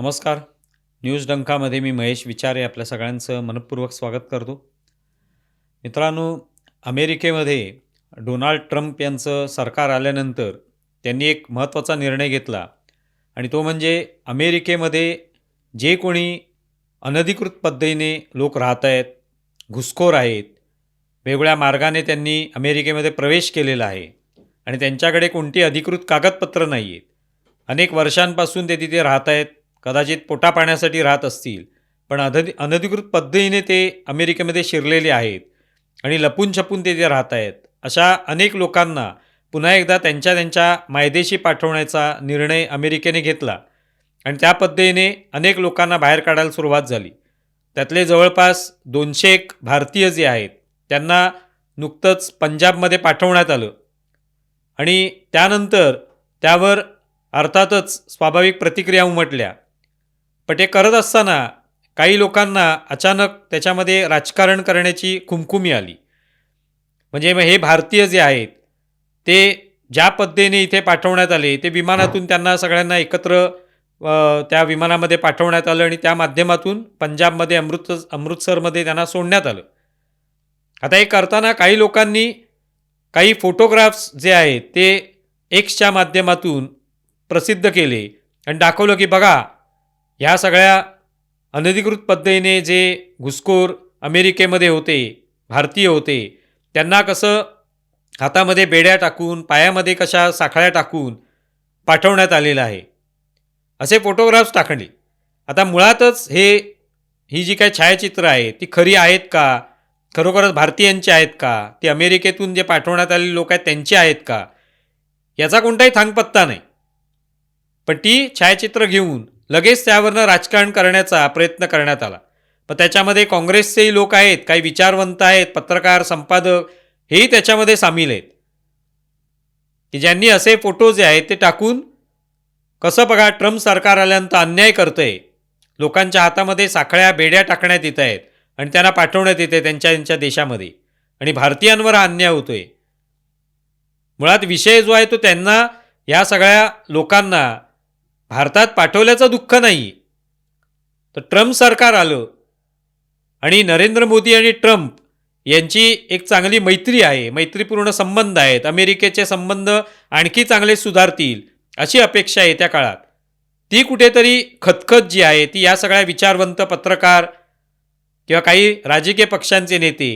नमस्कार. न्यूज डंकामध्ये मी महेश विचारे आपल्या सगळ्यांचं मनपूर्वक स्वागत करतो. मित्रांनो अमेरिकेमध्ये डोनाल्ड ट्रम्प यांचं सरकार आल्यानंतर त्यांनी एक महत्त्वाचा निर्णय घेतला आणि तो म्हणजे अमेरिकेमध्ये जे कोणी अनधिकृत पद्धतीने लोक राहत आहेत घुसखोर आहेत वेगवेगळ्या मार्गाने त्यांनी अमेरिकेमध्ये प्रवेश केलेला आहे आणि त्यांच्याकडे कोणती अधिकृत कागदपत्र नाही आहेत अनेक वर्षांपासून ते तिथे राहत आहेत. कदाचित पोटापाण्यासाठी राहत असतील. पण अधधि अनधिकृत पद्धतीने ते अमेरिकेमध्ये शिरलेले आहेत आणि लपून छपून ते तिथे राहत आहेत. अशा अनेक लोकांना पुन्हा एकदा त्यांच्या त्यांच्या मायदेशी पाठवण्याचा निर्णय अमेरिकेने घेतला आणि त्या पद्धतीने अनेक लोकांना बाहेर काढायला सुरुवात झाली. त्यातले जवळपास दोनशे एक भारतीय जे आहेत त्यांना नुकतंच पंजाबमध्ये पाठवण्यात आलं. आणि त्यानंतर त्यावर अर्थातच स्वाभाविक प्रतिक्रिया उमटल्या. पण ते करत असताना काही लोकांना अचानक त्याच्यामध्ये राजकारण करण्याची खुमखुमी आली. म्हणजे मग हे भारतीय जे आहेत ते ज्या पद्धतीने इथे पाठवण्यात आले ते विमानातून त्यांना सगळ्यांना एकत्र त्या विमानामध्ये पाठवण्यात आलं आणि त्या माध्यमातून पंजाबमध्ये अमृत अमृतसरमध्ये त्यांना सोडण्यात आलं. आता हे करताना काही लोकांनी काही फोटोग्राफ्स जे आहेत ते एक्सच्या माध्यमातून प्रसिद्ध केले आणि दाखवलं की बघा ह्या सगळ्या अनधिकृत पद्धतीने जे घुसखोर अमेरिकेमध्ये होते भारतीय होते त्यांना कसं हातामध्ये बेड्या टाकून पायामध्ये कशा साखळ्या टाकून पाठवण्यात आलेलं आहे असे फोटोग्राफ्स टाकले. आता मुळातच हे ही जी काही छायाचित्र आहे ती खरी आहेत का? खरोखरच भारतीयांची आहेत का? ती अमेरिकेतून जे पाठवण्यात आलेले लोक आहेत त्यांची आहेत का? याचा कोणताही थांगपत्ता नाही. पण ती छायाचित्र घेऊन लगेच त्यावरनं राजकारण करण्याचा प्रयत्न करण्यात आला. पण त्याच्यामध्ये काँग्रेसचेही लोक आहेत काही विचारवंत आहेत पत्रकार संपादक हेही त्याच्यामध्ये सामील आहेत. की ज्यांनी असे फोटो जे आहेत ते टाकून कसं बघा ट्रम्प सरकार आल्यानंतर अन्याय करतंय लोकांच्या हातामध्ये साखळ्या बेड्या टाकण्यात येत आहेत आणि त्यांना पाठवण्यात येते त्यांच्या त्यांच्या देशामध्ये. आणि भारतीयांवर हा अन्याय होतोय. मुळात विषय जो आहे तो त्यांना या सगळ्या लोकांना भारतात पाठवल्याचं दुःख नाही. तर ट्रम्प सरकार आलं. आणि नरेंद्र मोदी आणि ट्रम्प यांची एक चांगली मैत्री आहे. मैत्रीपूर्ण संबंध आहेत. अमेरिकेचे संबंध आणखी चांगले सुधारतील अशी अपेक्षा आहे त्या काळात. ती कुठेतरी खतखत जी आहे ती या सगळ्या विचारवंत पत्रकार किंवा काही राजकीय पक्षांचे नेते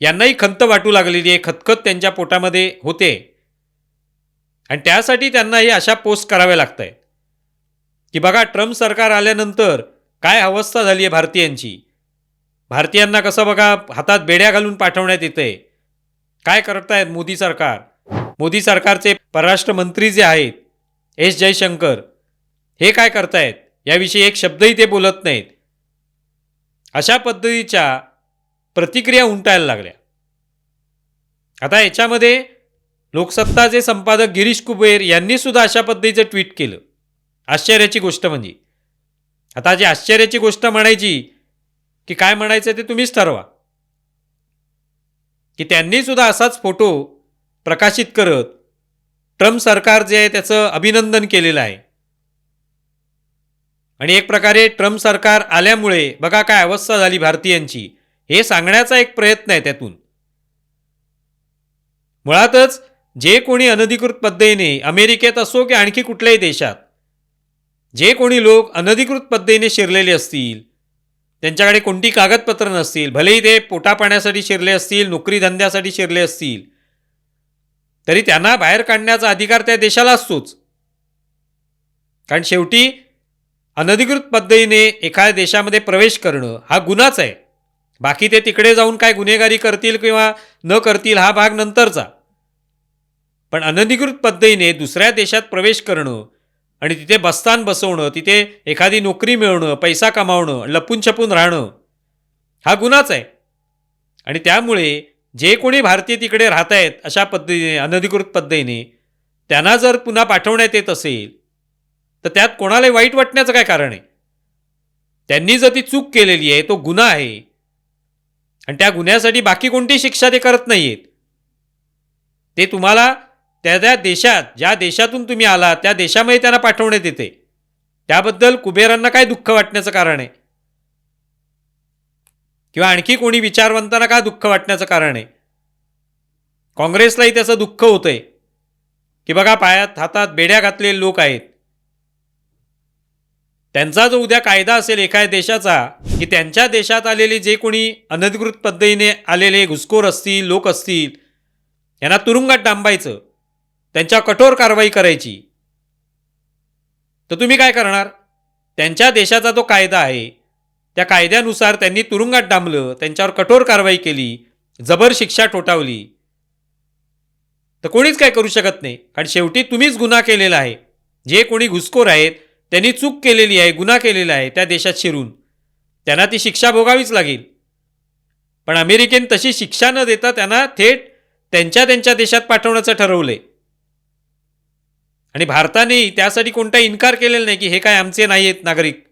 यांनाही खंत वाटू लागलेली आहे. खतखत त्यांच्या पोटामध्ये होते. आणि त्यासाठी त्यांनाही अशा पोस्ट कराव्या लागत आहेत की बघा ट्रम्प सरकार आल्यानंतर काय अवस्था झाली आहे भारतीयांची? भारतीयांना कसं बघा हातात बेड्या घालून पाठवण्यात येते काय करतायत मोदी सरकार? मोदी सरकारचे परराष्ट्र मंत्री जे आहेत एस जयशंकर हे काय करतायत? याविषयी एक शब्दही ते बोलत नाहीत. अशा पद्धतीच्या प्रतिक्रिया उमटायला लागल्या. आता याच्यामध्ये लोकसत्ताचे संपादक गिरीश कुबेर यांनी सुद्धा अशा पद्धतीचं ट्विट केलं. आश्चर्याची गोष्ट म्हणजे. आता जी आश्चर्याची गोष्ट म्हणायची की काय म्हणायचं ते तुम्हीच ठरवा. की त्यांनी सुद्धा असाच फोटो प्रकाशित करत ट्रम्प सरकार जे आहे त्याचं अभिनंदन केलेलं आहे. आणि एक प्रकारे ट्रम्प सरकार आल्यामुळे बघा काय अवस्था झाली भारतीयांची. हे सांगण्याचा एक प्रयत्न आहे त्यातून. मुळातच जे कोणी अनधिकृत पद्धतीने अमेरिकेत असो की आणखी कुठल्याही देशात जे कोणी लोक अनधिकृत पद्धतीने शिरलेले असतील त्यांच्याकडे कोणती कागदपत्र नसतील भलेही ते पोटापाण्यासाठी शिरले असतील नोकरी धंद्यासाठी शिरले असतील तरी त्यांना बाहेर काढण्याचा अधिकार त्या देशाला असतोच. कारण शेवटी अनधिकृत पद्धतीने एखाद्या देशामध्ये प्रवेश करणं हा गुन्हाच आहे. बाकी ते तिकडे जाऊन काय गुन्हेगारी करतील किंवा न करतील हा भाग नंतरचा. पण अनधिकृत पद्धतीने दुसऱ्या देशात प्रवेश करणं आणि तिथे बस्तान बसवणं तिथे एखादी नोकरी मिळवणं पैसा कमावणं लपून छपून राहणं हा गुन्हाच आहे. आणि त्यामुळे जे कोणी भारतीय तिकडे राहत आहेत अशा पद्धतीने अनधिकृत पद्धतीने त्यांना जर पुन्हा पाठवण्यात येत असेल तर त्यात कोणालाही वाईट वाटण्याचं काय कारण आहे? त्यांनी जर ती चूक केलेली आहे तो गुन्हा आहे आणि त्या गुन्ह्यासाठी बाकी कोणती शिक्षा ते करत नाही आहेत ते तुम्हाला त्या त्या देशात ज्या देशातून तुम्ही आला त्या देशामध्ये त्यांना पाठवण्यात येते. त्याबद्दल कुबेरांना काय दुःख वाटण्याचं कारण आहे? किंवा आणखी कोणी विचारवंतांना का दुःख वाटण्याचं कारण आहे? काँग्रेसलाही त्याचं दुःख होतंय. की बघा पायात हातात बेड्या घातलेले लोक आहेत. त्यांचा जो उद्या कायदा असेल एखाद्या देशाचा की त्यांच्या देशात आलेले जे कोणी अनधिकृत पद्धतीने आलेले घुसखोर असतील लोक असतील यांना तुरुंगात डांबायचं. त्यांच्या कठोर कारवाई करायची. तर तुम्ही काय करणार? त्यांच्या देशाचा जो कायदा आहे त्या कायद्यानुसार त्यांनी तुरुंगात डांबलं त्यांच्यावर कठोर कारवाई केली जबर शिक्षा ठोठावली. तर कोणीच काय करू शकत नाही. कारण शेवटी तुम्हीच गुन्हा केलेला आहे. जे कोणी घुसखोर आहेत त्यांनी चूक केलेली आहे गुन्हा केलेला आहे त्या देशात शिरून. त्यांना ती शिक्षा भोगावीच लागेल. पण अमेरिकेने तशी शिक्षा न देता त्यांना थेट त्यांच्या त्यांच्या देशात पाठवण्याचं ठरवलंय. आणि भारताने त्यासाठी कोणता इन्कार केलेला नाही की हे काय आमचे नाही आहेत नागरिक.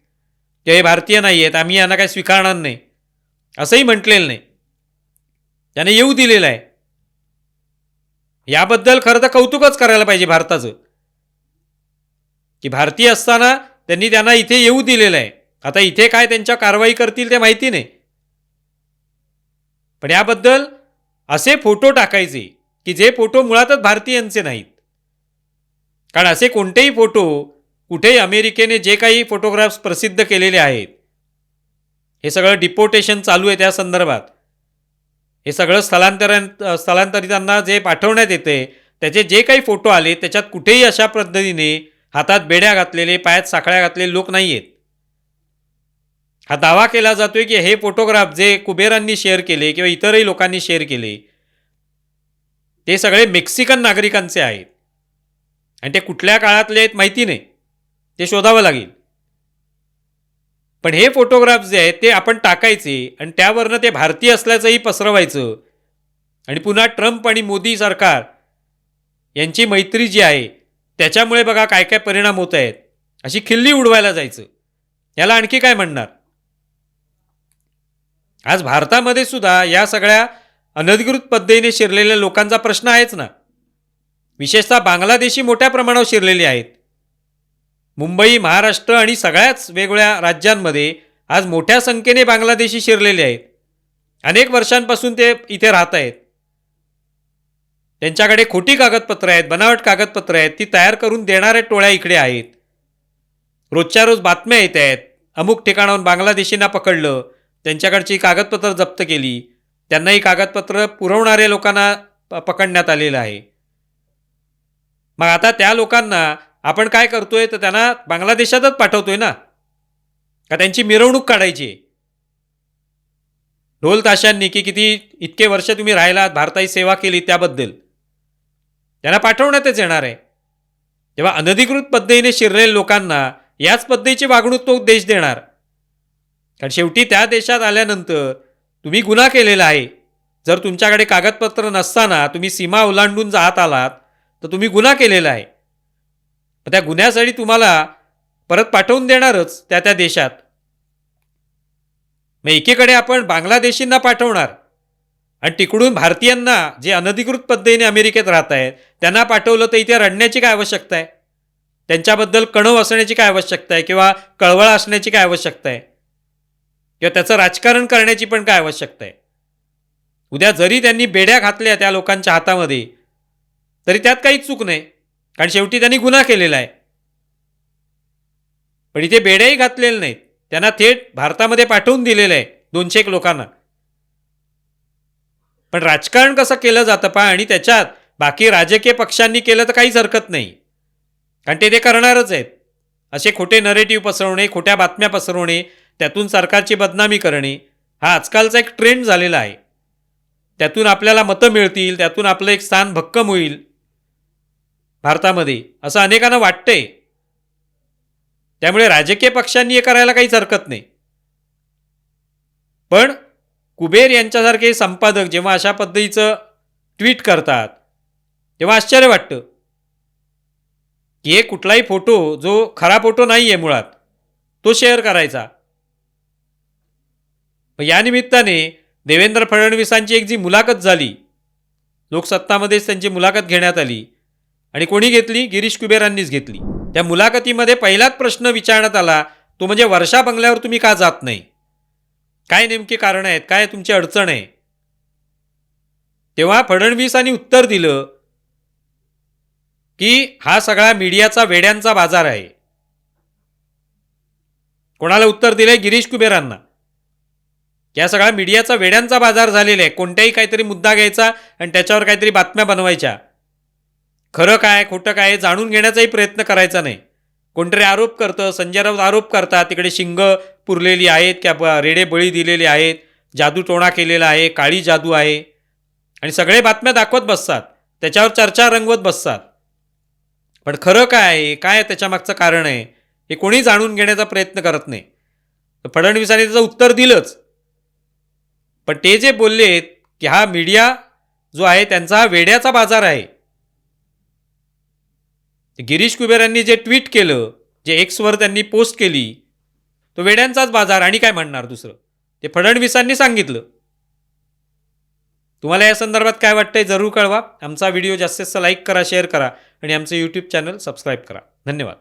किंवा हे भारतीय नाही आहेत आम्ही यांना काय स्वीकारणार नाही. असंही म्हटलेलं नाही. त्याने येऊ दिलेलं आहे. याबद्दल खरं तर कौतुकच करायला पाहिजे भारताचं. की भारतीय असताना त्यांनी त्यांना इथे येऊ दिलेलं आहे. आता इथे काय त्यांच्या कारवाई करतील ते माहिती नाही. पण याबद्दल असे फोटो टाकायचे की जे फोटो मुळातच भारतीयांचे नाहीत. कारण असे कोणतेही फोटो कुठेही अमेरिकेने जे काही फोटोग्राफ्स प्रसिद्ध केलेले आहेत हे सगळं डिपोटेशन चालू आहे त्या संदर्भात. हे सगळं स्थलांतरण स्थलांतरितांना जे पाठवण्यात येते त्याचे जे काही फोटो आले त्याच्यात कुठेही अशा पद्धतीने हातात बेड्या घातलेले पायात साखळ्या घातलेले लोक नाही आहेत. हा दावा केला जातोय की हे फोटोग्राफ जे कुबेरांनी शेअर केले किंवा इतरही लोकांनी शेअर केले ते सगळे मेक्सिकन नागरिकांचे आहेत. आणि ते कुठल्या काळातले आहेत माहिती नाही. ते शोधावं लागेल. पण हे फोटोग्राफ जे आहेत ते आपण टाकायचे आणि त्यावरनं ते भारतीय असल्याचंही पसरवायचं. आणि पुन्हा ट्रम्प आणि मोदी सरकार यांची मैत्री जी आहे त्याच्यामुळे बघा काय काय परिणाम होत आहेत. अशी खिल्ली उडवायला जायचं. याला आणखी काय म्हणणार? आज भारतामध्ये सुद्धा या सगळ्या अनधिकृत पद्धतीने शिरलेल्या लोकांचा प्रश्न आहेच ना. विशेषतः बांगलादेशी मोठ्या प्रमाणावर शिरलेली आहेत. मुंबई महाराष्ट्र आणि सगळ्याच वेगवेगळ्या राज्यांमध्ये आज मोठ्या संख्येने बांगलादेशी शिरलेले आहेत. अनेक वर्षांपासून ते इथे राहत आहेत. त्यांच्याकडे खोटी कागदपत्रं आहेत बनावट कागदपत्रं आहेत ती तयार करून देणाऱ्या टोळ्या इकडे आहेत. रोजच्या रोज बातम्या येत आहेत. अमुक ठिकाणाहून बांगलादेशींना पकडलं त्यांच्याकडची कागदपत्रं जप्त केली त्यांनाही कागदपत्रं कागदपत्र पुरवणाऱ्या लोकांना प- पकडण्यात आलेलं आहे. मग आता त्या लोकांना आपण काय करतोय तर त्यांना बांगलादेशातच पाठवतोय ना? का त्यांची मिरवणूक काढायची? आहे ढोल ताशांनी की किती इतके वर्ष तुम्ही राहिलात भारताची सेवा केली त्याबद्दल. त्यांना पाठवण्यातच येणार आहे. तेव्हा अनधिकृत पद्धतीने शिरलेल्या लोकांना याच पद्धतीची वागणूक तो देश देणार. कारण शेवटी त्या देशात आल्यानंतर तुम्ही गुन्हा केलेला आहे. जर तुमच्याकडे कागदपत्र नसताना तुम्ही सीमा ओलांडून जात आलात तर तुम्ही गुन्हा केलेला आहे. मग त्या गुन्ह्यासाठी तुम्हाला परत पाठवून देणारच त्या त्या देशात. मग एकीकडे आपण बांगलादेशींना पाठवणार आणि तिकडून भारतीयांना जे अनधिकृत पद्धतीने अमेरिकेत राहत आहेत त्यांना पाठवलं तर इथे रडण्याची काय आवश्यकता आहे? त्यांच्याबद्दल कणव असण्याची काय आवश्यकता आहे किंवा कळवळ असण्याची काय आवश्यकता आहे? किंवा त्याचं राजकारण करण्याची पण काय आवश्यकता आहे? उद्या जरी त्यांनी बेड्या घातल्या त्या लोकांच्या हातामध्ये तरी त्यात काहीच चूक नाही. कारण शेवटी त्यांनी गुन्हा केलेला आहे. पण इथे बेड्याही घातलेले नाहीत. त्यांना थेट भारतामध्ये पाठवून दिलेलं आहे दोनशे एक लोकांना. पण राजकारण कसं केलं जातं पहा आणि त्याच्यात बाकी राजकीय पक्षांनी केलं तर काहीच हरकत नाही. कारण ते ते करणारच आहेत. असे खोटे नरेटिव्ह पसरवणे खोट्या बातम्या पसरवणे त्यातून सरकारची बदनामी करणे हा आजकालचा एक ट्रेंड झालेला आहे. त्यातून आपल्याला मतं मिळतील त्यातून आपलं एक स्थान भक्कम होईल. भारतामध्ये. असं अनेकांना वाटतंय. त्यामुळे राजकीय पक्षांनी हे करायला काहीच हरकत नाही. पण कुबेर यांच्यासारखे संपादक जेव्हा अशा पद्धतीचं ट्विट करतात तेव्हा आश्चर्य वाटतं. की हे कुठलाही फोटो जो खरा फोटो नाही आहे मुळात तो शेअर करायचा. यानिमित्ताने या निमित्ताने देवेंद्र फडणवीसांची एक जी मुलाखत झाली लोकसत्तामध्येच त्यांची मुलाखत घेण्यात आली आणि कोणी घेतली? गिरीश कुबेरांनीच घेतली. त्या मुलाखतीमध्ये पहिलाच प्रश्न विचारण्यात आला तो म्हणजे वर्षा बंगल्यावर तुम्ही का जात नाही? काय नेमकी कारणं आहेत? काय तुमची अडचण आहे? तेव्हा फडणवीसांनी उत्तर दिलं की हा सगळा मीडियाचा वेड्यांचा बाजार आहे. कोणाला उत्तर दिलंय? गिरीश कुबेरांना. या सगळा मीडियाचा वेड्यांचा बाजार झालेला आहे. कोणत्याही काहीतरी मुद्दा घ्यायचा आणि त्याच्यावर काहीतरी बातम्या बनवायच्या. खरं काय खोटं काय जाणून घेण्याचाही प्रयत्न करायचा नाही. कोणतरी आरोप करतं संजय राऊत आरोप करतात तिकडे शिंग पुरलेली आहेत किंवा रेडे बळी दिलेले आहेत जादू टोणा केलेला आहे काळी जादू आहे. आणि सगळे बातम्या दाखवत बसतात त्याच्यावर चर्चा रंगवत बसतात. पण खरं काय आहे काय त्याच्यामागचं कारण आहे हे कोणी जाणून घेण्याचा प्रयत्न करत नाही. तर फडणवीसांनी त्याचं उत्तर दिलंच. पण ते जे बोललेत की हा मीडिया जो आहे त्यांचा हा वेड्याचा बाजार आहे. गिरीश कुबेरांनी जे ट्विट केलं जे एक्सवर त्यांनी पोस्ट केली तो वेड्यांचाच बाजार आणि काय म्हणणार दुसरं? ते फडणवीसांनी सांगितलं. तुम्हाला या संदर्भात काय वाटतंय जरूर कळवा. आमचा व्हिडिओ जास्तीत जास्त लाईक करा शेअर करा आणि आमचं यूट्यूब चॅनल सबस्क्राईब करा. धन्यवाद.